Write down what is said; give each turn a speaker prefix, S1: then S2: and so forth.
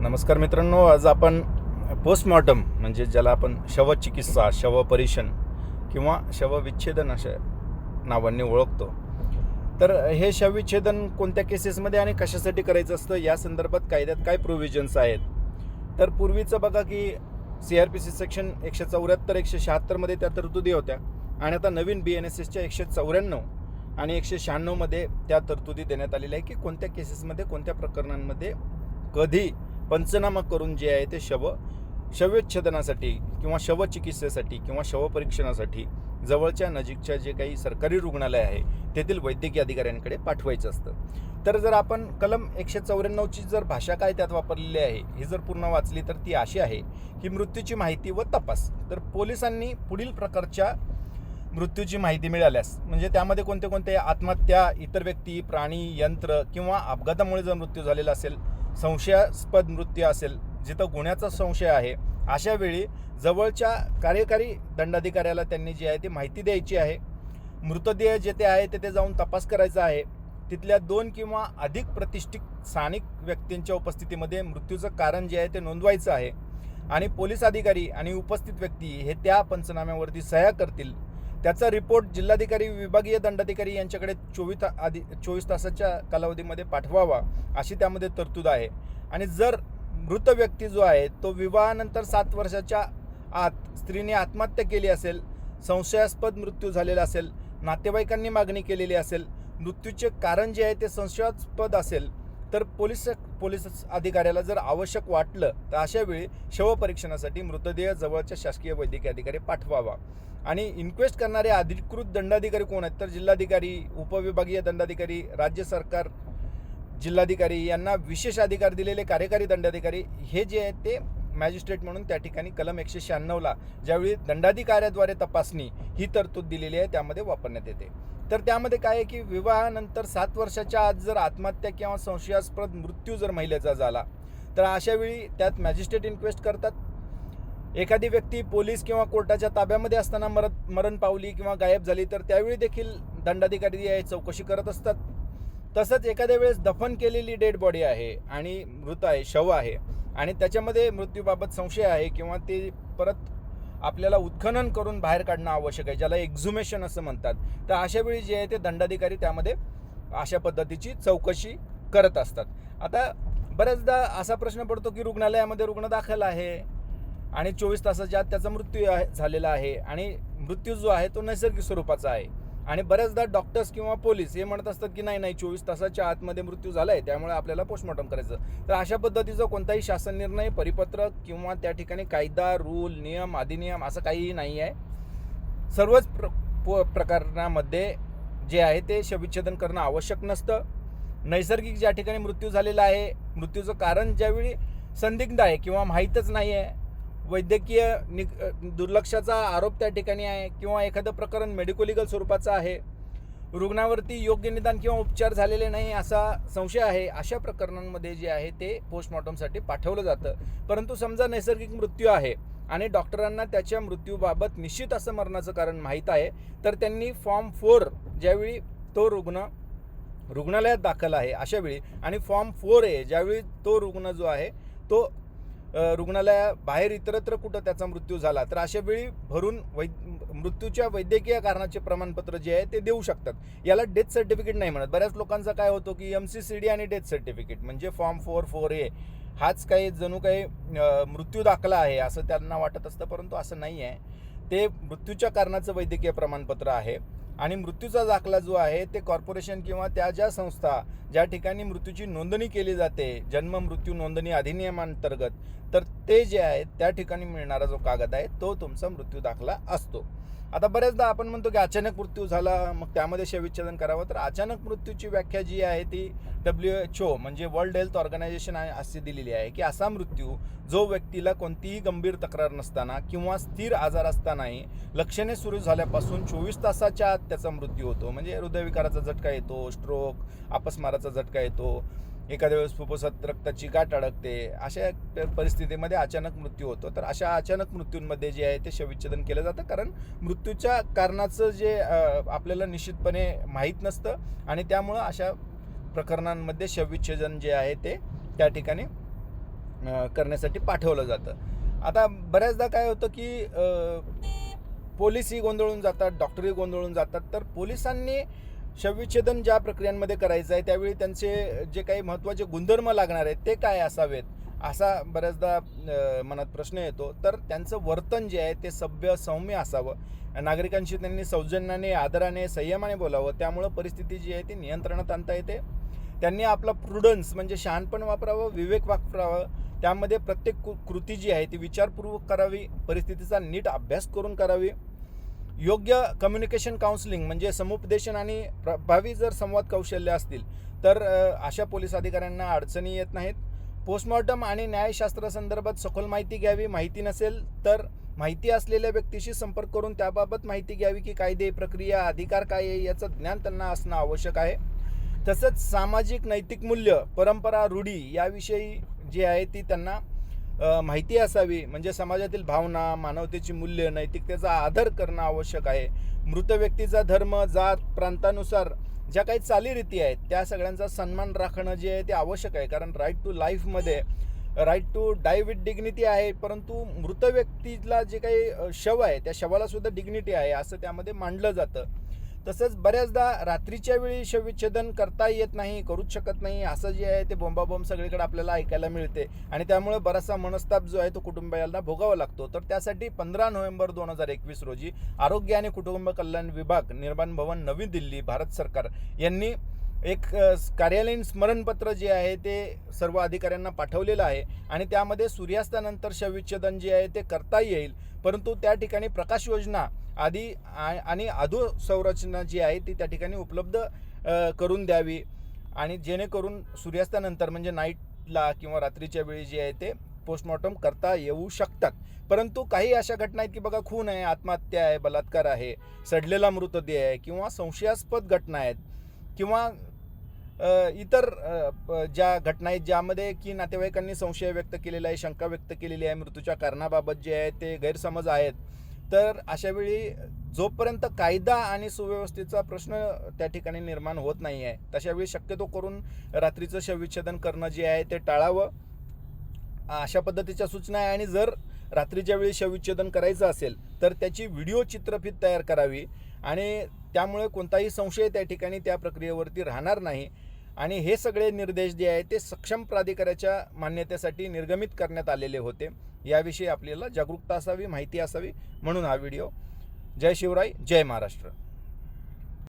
S1: नमस्कार मित्रांनो आज आपण पोस्टमॉर्टम म्हणजे ज्याला आपण शवचिकित्सा शवपरीक्षण किंवा शवविच्छेदन अशा नावांनी ओळखतो. तर हे शवविच्छेदन कोणत्या केसेसमध्ये आणि कशासाठी करायचं असतं? या संदर्भात कायद्यात काय प्रोव्हिजन्स आहेत? तर पूर्वीचं बघा की C R P C section एकशे चौऱ्याहत्तर एकशे शहात्तरमध्ये त्या तरतुदी होत्या आणि आता नवीन बी एन एस एसच्या एकशे चौऱ्याण्णव आणि एकशे शहाण्णवमध्ये त्या तरतुदी देण्यात आलेल्या आहे की कोणत्या केसेसमध्ये कोणत्या प्रकरणांमध्ये कधी पंचनामा करून जे आहे ते शव शवच्छेदनासाठी किंवा शवचिकित्सेसाठी किंवा शवपरीक्षणासाठी जवळच्या नजीकच्या जे काही सरकारी रुग्णालय आहे तेथील वैद्यकीय अधिकाऱ्यांकडे पाठवायचं असतं. तर जर आपण कलम एकशे चौऱ्याण्णवची जर भाषा काय त्यात वापरलेली आहे ही जर पूर्ण वाचली तर ती अशी आहे की मृत्यूची माहिती व तपास. तर पोलिसांनी पुढील प्रकारच्या मृत्यूची माहिती मिळाल्यास म्हणजे त्यामध्ये कोणते कोणते आत्महत्या इतर व्यक्ती प्राणी यंत्र किंवा अपघातामुळे जर मृत्यू झालेला असेल संशयास्पद मृत्यू असेल जिथं गुन्ह्याचा संशय आहे अशा वेळी जवळच्या कार्यकारी दंडाधिकाऱ्याला त्यांनी जी आहे ती माहिती द्यायची आहे. मृतदेह जेथे आहे तेथे जाऊन तपास करायचा आहे. तिथल्या दोन किंवा अधिक प्रतिष्ठित स्थानिक व्यक्तींच्या उपस्थितीमध्ये मृत्यूचं कारण जे आहे ते नोंदवायचं आहे. आणि पोलीस अधिकारी आणि उपस्थित व्यक्ती हे त्या पंचनाम्यावरती सह्या करतील. त्याचा रिपोर्ट जिल्हाधिकारी विभागीय दंडाधिकारी यांच्याकडे चोवीस ता आधी चोवीस तासाच्या कालावधीमध्ये पाठवावा अशी त्यामध्ये तरतूद आहे. आणि जर मृत व्यक्ती जो आहे तो विवाहानंतर सात वर्षाच्या आत स्त्रीने आत्महत्या केली असेल संशयास्पद मृत्यू झालेला असेल नातेवाईकांनी मागणी केलेली असेल मृत्यूचे कारण जे आहे ते संशयास्पद असेल तर पोलीस पोलीस अधिकाऱ्याला जर आवश्यक वाटलं तर अशा वेळी शवपरीक्षणासाठी मृतदेह जवळच्या शासकीय वैद्यकीय अधिकारी पाठवावा. आणि इन्क्वेस्ट करणारे अधिकृत दंडाधिकारी कोण आहेत? तर जिल्हाधिकारी उपविभागीय दंडाधिकारी राज्य सरकार जिल्हाधिकारी यांना विशेष अधिकार दिलेले कार्यकारी दंडाधिकारी हे जे आहेत ते मॅजिस्ट्रेट म्हणून त्या ठिकाणी कलम एकशे शहाण्णवला ज्यावेळी दंडाधिकाऱ्याद्वारे तपासणी ही तरतूद दिलेली आहे त्यामध्ये वापरण्यात येते. तर त्यामध्ये काय आहे की विवाहानंतर सात वर्षाच्या आत जर आत्महत्या किंवा संशयास्पद मृत्यू जर महिलेचा झाला तर अशा वेळी त्यात मॅजिस्ट्रेट इन्क्वेस्ट करतात. एखादी व्यक्ती पोलीस किंवा कोर्टाच्या ताब्यामध्ये असताना मरत मरण पावली किंवा गायब झाली तर त्यावेळी देखील दंडाधिकारी आहे चौकशी करत असतात. तसंच एखाद्या वेळेस दफन केलेली डेड बॉडी आहे आणि मृत आहे शव आहे आणि त्याच्यामध्ये मृत्यूबाबत संशय आहे किंवा ते परत आपल्याला उत्खनन करून बाहेर काढणं आवश्यक आहे ज्याला एक्झुमेशन असं म्हणतात. तर अशा वेळी जे आहे ते दंडाधिकारी त्यामध्ये अशा पद्धतीची चौकशी करत असतात. आता बऱ्याचदा असा प्रश्न पडतो की रुग्णालयामध्ये रुग्ण दाखल आहे आणि चोवीस तासाच्या आत त्याचा मृत्यू आहे झालेला आहे आणि मृत्यू जो आहे तो नैसर्गिक स्वरूपाचा आहे. आणि बऱ्याचदा डॉक्टर्स किंवा पोलीस हे म्हणत असतात की नाही नाही चोवीस तासाच्या आतमध्ये मृत्यू झाला आहे त्यामुळे आपल्याला पोस्टमॉर्टम करायचं. तर अशा पद्धतीचा कोणताही शासन निर्णय परिपत्रक किंवा त्या ठिकाणी कायदा रूल नियम अधिनियम असं काहीही नाही आहे. सर्वच प्र प- प्रकरणामध्ये जे आहे ते शविच्छेदन करणं आवश्यक नसतं. नैसर्गिक ज्या ठिकाणी मृत्यू झालेला आहे मृत्यूचं कारण ज्यावेळी संदिग्ध आहे किंवा माहीतच नाही आहे वैद्यकीय नि दुर्लक्षाचा आरोप त्या ठिकाणी आहे किंवा एखादं प्रकरण मेडिकोलिगल स्वरूपाचं आहे रुग्णावरती योग्य निदान किंवा उपचार झालेले नाही असा संशय आहे अशा प्रकरणांमध्ये जे आहे ते पोस्टमॉर्टमसाठी पाठवलं जातं. परंतु समजा नैसर्गिक मृत्यू आहे आणि डॉक्टरांना त्याच्या मृत्यूबाबत निश्चित असं मरणाचं कारण माहीत आहे तर त्यांनी फॉर्म फोर ज्यावेळी तो रुग्ण रुग्णालयात दाखल आहे अशावेळी आणि फॉर्म फोर ए ज्यावेळी तो रुग्ण जो आहे तो रुग्णालया बाहेर इतरत्र कुठं त्याचा मृत्यू झाला तर अशा वेळी भरून वै मृत्यूच्या वैद्यकीय कारणाचे प्रमाणपत्र जे आहे ते देऊ शकतात. याला डेथ सर्टिफिकेट नाही म्हणत. बऱ्याच लोकांचा काय होतो की एम सी सी डी आणि डेथ सर्टिफिकेट म्हणजे फॉर्म फोर फोर ए हाच काही जणू काही मृत्यू दाखला आहे असं त्यांना वाटत असतं परंतु असं नाही आहे. ते मृत्यूच्या कारणाचं वैद्यकीय प्रमाणपत्र आहे. आणि मृत्यूचा दाखला जो आहे ते कॉर्पोरेशन किंवा त्या ज्या संस्था ज्या ठिकाणी मृत्यूची नोंदणी केली जाते जन्म मृत्यू नोंदणी अधिनियमांतर्गत तर ते जे आहे त्या ठिकाणी मिळणारा जो कागद आहे तो तुमचा मृत्यू दाखला असतो. आता बऱ्याचदा आपण म्हणतो की अचानक मृत्यू झाला मग त्यामध्ये शवविच्छेदन करावं. तर अचानक मृत्यूची व्याख्या जी आहे ती डब्ल्यू एच ओ म्हणजे वर्ल्ड हेल्थ ऑर्गनायझेशन असे अशी दिलेली आहे की असा मृत्यू जो व्यक्तीला कोणतीही गंभीर तक्रार नसताना किंवा स्थिर आजार असतानाही लक्षणे सुरू झाल्यापासून चोवीस तासाच्या आत त्याचा मृत्यू होतो. म्हणजे हृदयविकाराचा झटका येतो स्ट्रोक अपस्माराचा झटका येतो. एखाद्या वेळेस फुफ्फुसात रक्ताची गाठ अडकते अशा परिस्थितीमध्ये अचानक मृत्यू होतो. तर अशा अचानक मृत्यूंमध्ये जे आहे ते शवविच्छेदन केलं जातं. कारण मृत्यूच्या कारणाचं जे आपल्याला निश्चितपणे माहीत नसतं आणि त्यामुळं अशा प्रकरणांमध्ये शवविच्छेदन जे आहे ते त्या ठिकाणी करण्यासाठी पाठवलं जातं. आता बऱ्याचदा काय होतं की पोलीसही पोलिसही गोंधळून जातात डॉक्टरही गोंधळून जातात. तर पोलिसांनी शवविच्छेदन ज्या प्रक्रियांमध्ये करायचं आहे त्यावेळी त्यांचे जे काही महत्त्वाचे गुणधर्म लागणार आहेत ते काय असावेत? असा बऱ्याचदा मनात प्रश्न येतो. तर त्यांचं वर्तन जे आहे ते सभ्य सौम्य असावं. नागरिकांशी त्यांनी सौजन्याने आदराने संयमाने बोलावं. त्यामुळं परिस्थिती जी आहे ती नियंत्रणात आणता येते. त्यांनी आपला प्रुडन्स म्हणजे शहाणपण वापरावं विवेक वापरावं. त्यामध्ये प्रत्येक कृ- कृती जी आहे ती विचारपूर्वक करावी. परिस्थितीचा नीट अभ्यास करून करावी. योग्य कम्युनिकेशन काउन्सिलिंग म्हणजे समुपदेशन आणि प्रभावी जर संवाद कौशल्य असतील तर अशा पोलीस अधिकाऱ्यांना अडचणी येत नाहीत. पोस्टमॉर्टम आणि न्यायशास्त्रासंदर्भात सखोल माहिती घ्यावी. माहिती नसेल तर माहिती असलेल्या व्यक्तीशी संपर्क करून त्याबाबत माहिती घ्यावी की कायदे प्रक्रिया अधिकार काय आहे याचं ज्ञान त्यांना असणं आवश्यक आहे. तसंच सामाजिक नैतिक मूल्य परंपरा रूढी याविषयी जी आहे ती त्यांना माहिती असावी. म्हणजे समाजातील भावना मानवतेची मूल्य नैतिकतेचा आदर करणं आवश्यक आहे. मृत व्यक्तीचा धर्म जात प्रांतानुसार ज्या काही चालीरीती आहेत त्या सगळ्यांचा सन्मान राखणं जे आहे ते आवश्यक आहे. कारण राईट टू लाईफमध्ये right to die with dignity आहे. परंतु मृत व्यक्तीला जे काही शव आहे त्या शवाला सुद्धा डिग्निटी आहे असं त्यामध्ये मांडलं जातं. तसंच बऱ्याचदा रात्रीच्या वेळी शवविच्छेदन करता येत नाही करूच शकत नाही. असं जे आहे ते बोंबाबोंब सगळीकडे आपल्याला ऐकायला मिळते. आणि त्यामुळे बराचसा मनस्ताप जो आहे तो कुटुंबियांना भोगावा लागतो. तर त्यासाठी पंधरा नोव्हेंबर दोन हजार एकवीस रोजी आरोग्य आणि कुटुंब कल्याण विभाग निर्माण भवन नवी दिल्ली भारत सरकार यांनी एक कार्यालयीन स्मरणपत्र जे आहे ते सर्व अधिकाऱ्यांना पाठवलेलं आहे. आणि त्यामध्ये सूर्यास्तानंतर शवविच्छेदन जे आहे ते करता येईल. परंतु त्या ठिकाणी प्रकाश योजना आधी आ- आणि अधो संरचना जी आहे ती त्या ठिकाणी उपलब्ध करून द्यावी. आणि जेणेकरून सूर्यास्तानंतर म्हणजे नाईटला किंवा रात्रीच्या वेळी जे आहे ते पोस्टमॉर्टम करता येऊ शकतात. परंतु काही अशा घटना आहेत की बघा खून आहे आत्महत्या आहे बलात्कार आहे सडलेला मृतदेह आहे किंवा संशयास्पद घटना आहेत किंवा इतर ज्या घटना आहेत ज्यामध्ये की नातेवाईकांनी संशय व्यक्त केलेला आहे शंका व्यक्त केलेली आहे मृत्यूच्या कारणाबाबत जे आहे ते गैरसमज आहेत. तर अशा वेळी जोपर्यंत कायदा आणि सुव्यवस्थेचा प्रश्न त्या ठिकाणी निर्माण होत नाही आहे तशावेळी शक्यतो करून रात्रीचं शवविच्छेदन करणं जे आहे ते टाळावं. अशा पद्धतीच्या सूचना आहे आणि जर रात्रीच्या वेळी शवविच्छेदन करायचं असेल तर त्याची व्हिडिओ चित्रफित तयार करावी आणि त्यामुळे कोणताही संशय त्या ठिकाणी त्या प्रक्रियेवरती राहणार नाही. आणि हे सगळे निर्देश जे आहे ते सक्षम प्राधिकाऱ्याच्या मान्यतेसाठी निर्गमित करण्यात आलेले होते. याविषयी आपल्याला जागरूकता असावी माहिती असावी म्हणून हा व्हिडिओ. जय शिवराय जय महाराष्ट्र.